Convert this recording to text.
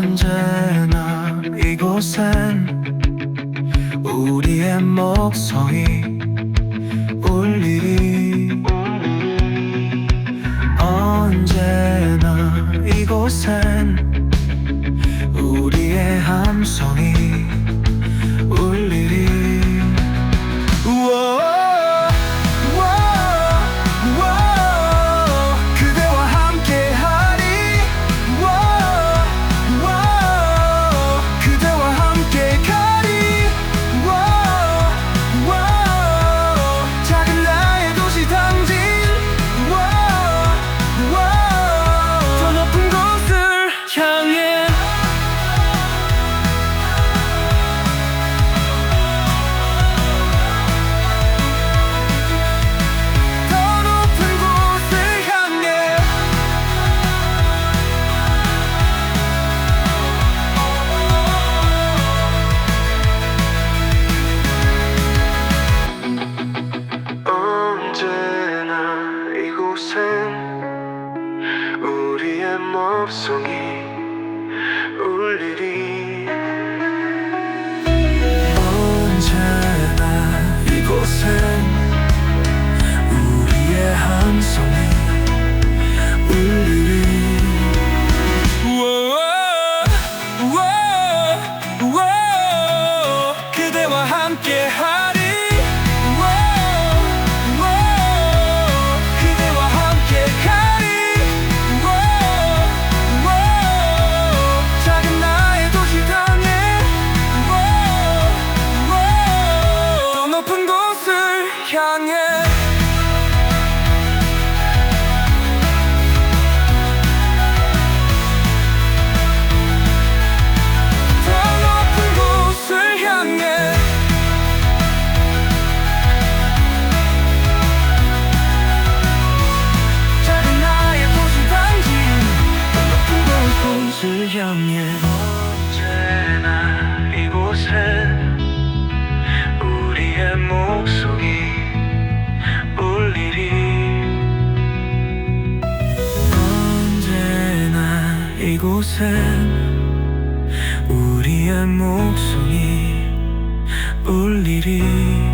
언제나 이곳엔 우리의 목소리 울리리. 언제나 이곳엔 목소리 울리리 언제나 이곳엔 우리의 함성이 향해 더 높은 곳을 향해 작은 나의 도시 단지 더 높은 곳을 향해 이곳엔 우리의 목소리 울리리